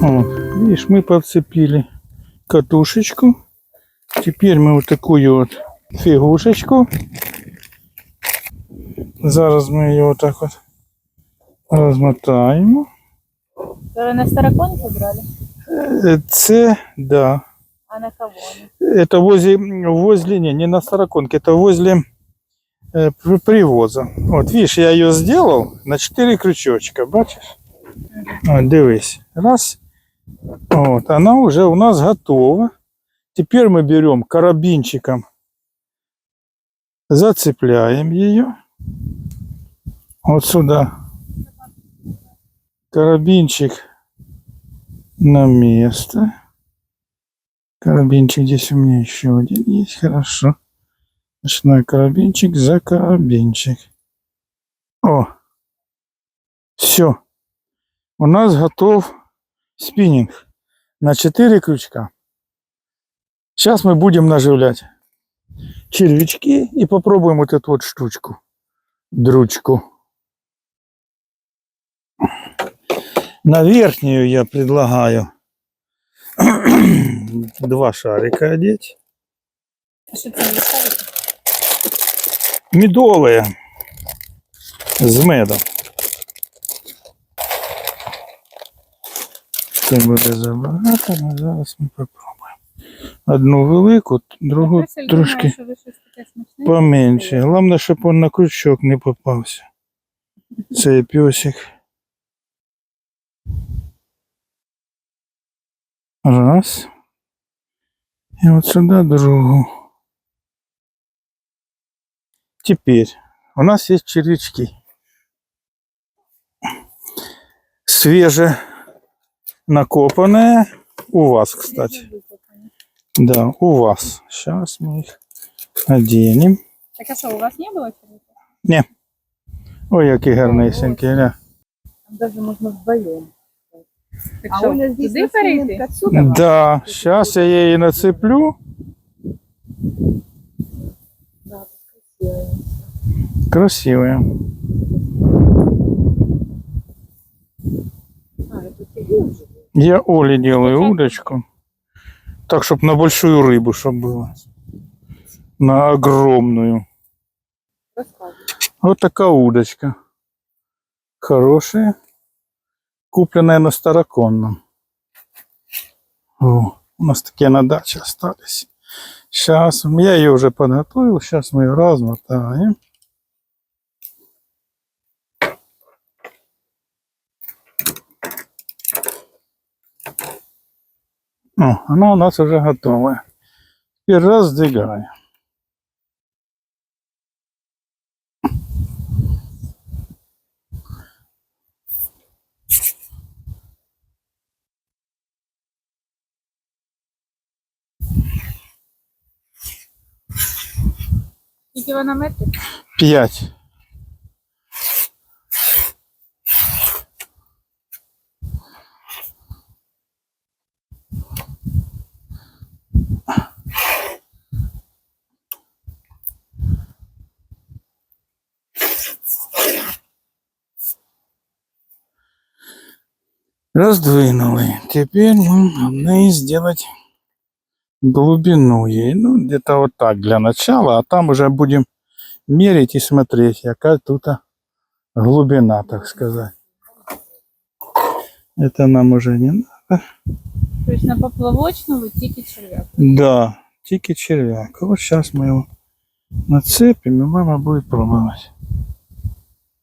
Вот, видишь, мы подцепили катушечку. Теперь мы вот такую вот фигушечку. Зараз ми її отак от розмотаємо. Которые на староконке брали? Е, Це, да, А на кого они? это возле, возле, не, не на Староконке, это возле э, при- привоза. Вот, видишь, я ее сделал на 4 крючочка, бачишь? Вот, дивись. Раз. Вот, она уже у нас готова. Теперь мы берем карабинчиком, зацепляем ее. Вот сюда. Карабинчик на место. Карабинчик здесь у меня еще один есть, хорошо. Ночной карабинчик за карабинчик. О, все. У нас готов спиннинг на 4 крючка. Сейчас мы будем наживлять червячки и попробуем вот эту вот штучку. Дручку. На верхнюю я предлагаю два шарика одеть. Медовые. З медом. Це буде забагато, але зараз ми попробуємо. Одну велику, другу Василь, трошки думаю, що ви щось таке смачне поменше. Головне, щоб він на крючок не попався. Цей песик. Раз. І от сюди другу. Теперь у нас есть червячки. Свеже накопанные. У вас, кстати. Да, у вас. Сейчас мы их оденем. Так а що, у вас не було червяка? Не. Ой, які гарнесенькі, ля. Там даже можна вдвоєм. Так А що, Оля здесь туди на перейти? цемент отсюда? Да, сейчас я її нацеплю. Да, красиво. Красивая. А, это фигура же. Я Оле делаю удочку. Так, чтобы на большую рыбу, чтобы было. На огромную. Вот такая удочка. Хорошая. Купленная на Староконном. О, у нас такие на даче остались. Сейчас, я ее уже подготовил. Сейчас мы ее размотаем. О, она у нас уже готовая. Теперь раздвигаем. Скільки вона метрів? Пять. Раздвинули. Теперь мы должны сделать глубину ей. Ну, где-то вот так для начала, а там уже будем мерить и смотреть, яка тут глубина, так сказать. Это нам уже не надо. Тобто на поплавочну ви тільки черв'як. Да, тільки червяк. Вот сейчас мы его нацепим, и мама будет пробовать.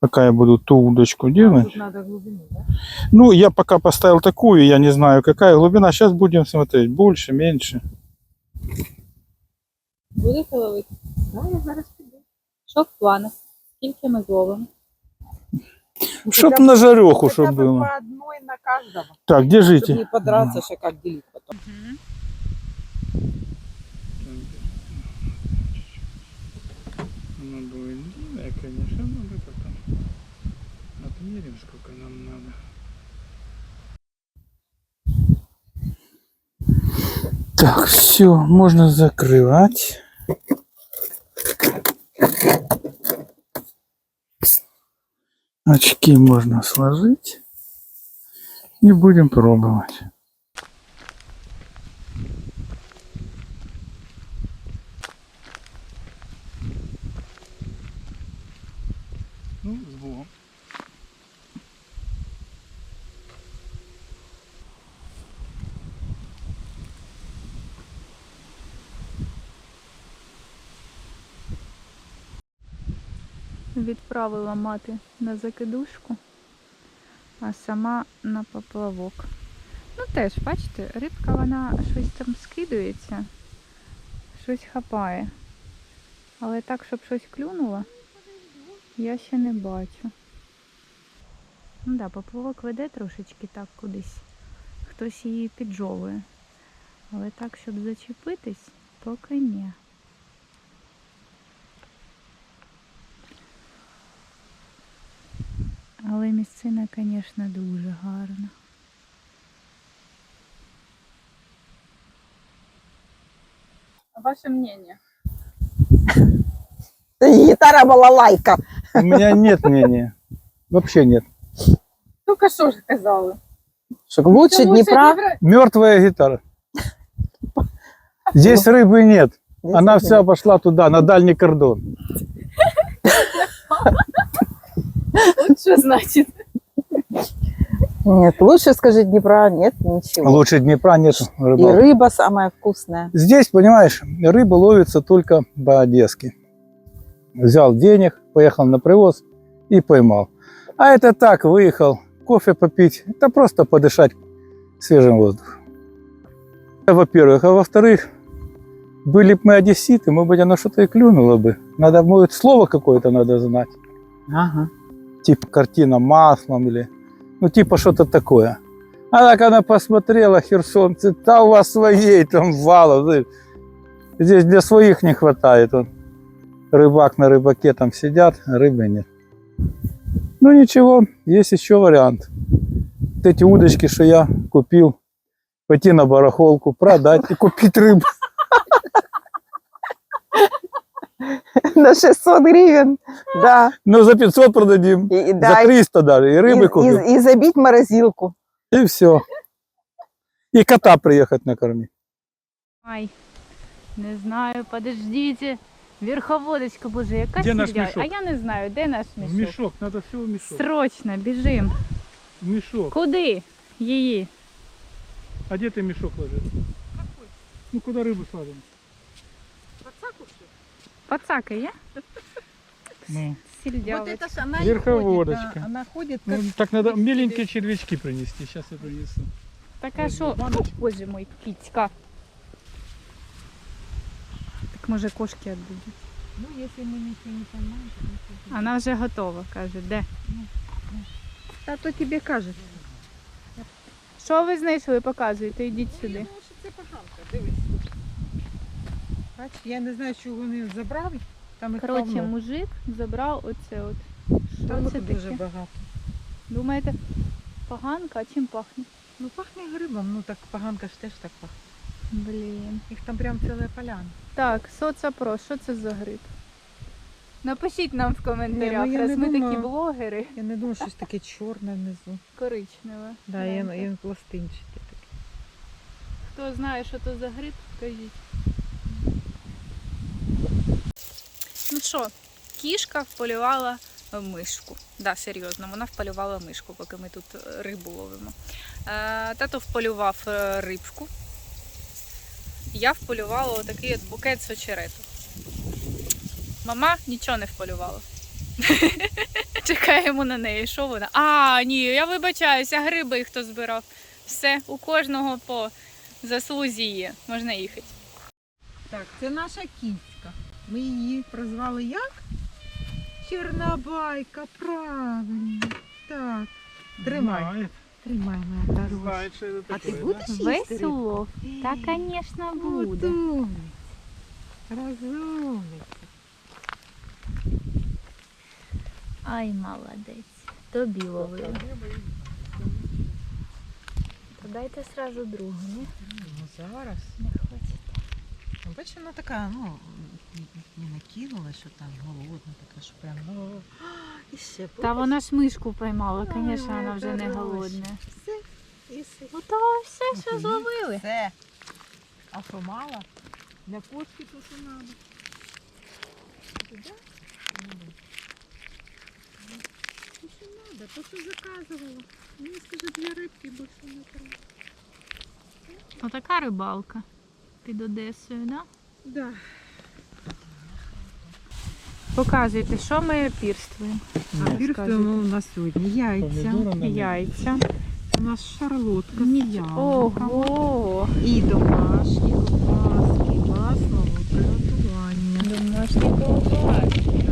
Пока я буду ту удочку делать. Тут надо глубину, да? Ну, я пока поставил такую, я не знаю, какая глубина. Сейчас будем смотреть, больше, меньше. Будете ловити? Да, я зараз піду. Що в планах? Скільки ми зловимо? Ну, Чтоб хотя бы- на жареху, хотя чтоб бы было. по одной на каждого. Так, Чтобы держите. не подраться, что как делить потом. Будет длинная, конечно, но потом отмерим, сколько нам надо. Так, все, можно закрывать. Очки можно сложить. И будем пробовать. Відправила мати на закидушку, а сама на поплавок. Ну теж, бачите, рибка вона щось там скидується, щось хапає. Але так, щоб щось клюнуло, я ще не бачу. Ну да, поплавок веде трошечки так кудись. Хтось її піджовує. Але так, щоб зачепитись, поки ні. Але місцина, звісно, дуже гарна. Ваше мнение? Гітара балалайка. У меня нет мнения. Вообще нет. Только що ж казали? Щоб лучше Дніпра. Мертвая гитара. Здесь рыбы нет. Она вся пошла туда, на дальний кордон. Що значить? Нет, лучше скажи Днепра нет ничего. Лучше Днепра нет И рыбалки. рыба самая вкусная. Здесь, понимаешь, рыба ловится только по-одесски. Взял денег, поехал на привоз и поймал. А это так, выехал кофе попить, это просто подышать свежим воздухом. Это Во-первых. А во-вторых, были бы мы одесситы, может быть, оно что-то и клюнуло бы. Надо будет слово какое-то надо знать. Ага. Типа картина маслом или... Ну, типа что-то такое. А так она посмотрела, херсонцы, да у вас своей там валом. знаешь. Здесь для своих не хватает. Вот. Рыбак на рыбаке там сидят, а рыбы нет. Ну ничего, есть еще вариант. Вот эти удочки, что я купил, пойти на барахолку, продать и купить рыбу. На 600 гривен. Да. Ну, за 500 продадим, И, и за да, и, 300 даже, и рыбы и- купим. и- и забить морозилку. И все. И кота приехать накормить. Ай, не знаю, подождите. Верховодочка, боже, яка Де наш сім'я? мішок? А я не знаю, де наш мішок? надо все в мешок. Срочно, біжим. Мешок. Куди? Її. А где ты мешок ложишь? Ну куда рыбу сладим? Пацака є? Ну, Сільдявочка. ж она Верховодочка. Она ходит ну, так надо меленькие червячки принести. Сейчас я принесу. Така що, О, боже мой, кіцька. Так може кошки відбудуть. Ну, если мы ничего не поймаем, то Вона вже готова, каже, де? А то тебе кажется. Що ви знайшли? Показуєте, йдіть сюди. це поганка, дивись. Бач, я не знаю, чого вони забрали. Там їх Коротше, повно. мужик забрав оце от. Що Там це їх дуже таке? багато. Думаєте, поганка, а чим пахне? Ну, пахне грибом, ну так поганка ж теж так пахне. Блін. Їх там прям ціла поляна. Так, соцопрос, що це за гриб? Напишіть нам в коментарях, Ні, ну я раз не ми такі блогери. Я не думаю, щось таке чорне внизу. Коричневе. Да, Гляньте. пластинчики такі. Хто знає, що це за гриб, скажіть. Ну що, кішка вполювала мишку. Да, серйозно, вона вполювала мишку, поки ми тут е, рибу ловимо. Е, тато вполював е, рибку. Я вполювала отакий от букет сочерету. Мама нічого не вполювала. Чекаємо на неї. Що вона? А, ні, я вибачаюся, гриби хто збирав. Все, у кожного по заслузі є. Можна їхати. Так, це наша кіцька. Ми її прозвали як? Чорнобайка, правильно. Так, тримай. Тримай, моя. Знает, что это А ти такое, будеш їсти Весь рибку? улов. Та, звісно, буде. Розумниця. Розумниця. Ай, молодець. Тобі ловили. То дайте сразу другу, ні? Ну зараз. Не хочете. Ну, Бачиш, вона така, ну, не накинула, що там голодна, така, що прям, ну, і ще Та вона ж мишку поймала, звісно, вона вже не голодна. Все, Ну то все, що зловили. Все. А що мало? Для кошки то що надо. То, що надо, то, що заказувала. Мені скажи, для рибки більше не треба. Отака рибалка під Одесою, да? Да. Показуйте, що ми пірствуємо. А пірстуємо у нас сьогодні яйця. Яйця. У нас шарлотка Ні- Ого! І домашні ковбаски, масла приготування. Домашні ковбаски.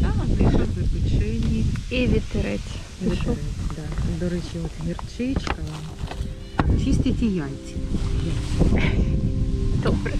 Так, диша запечені. І вітерець. Вітерець, да. До речі, от гірчичка. Так, чистіть і яйця. Добре.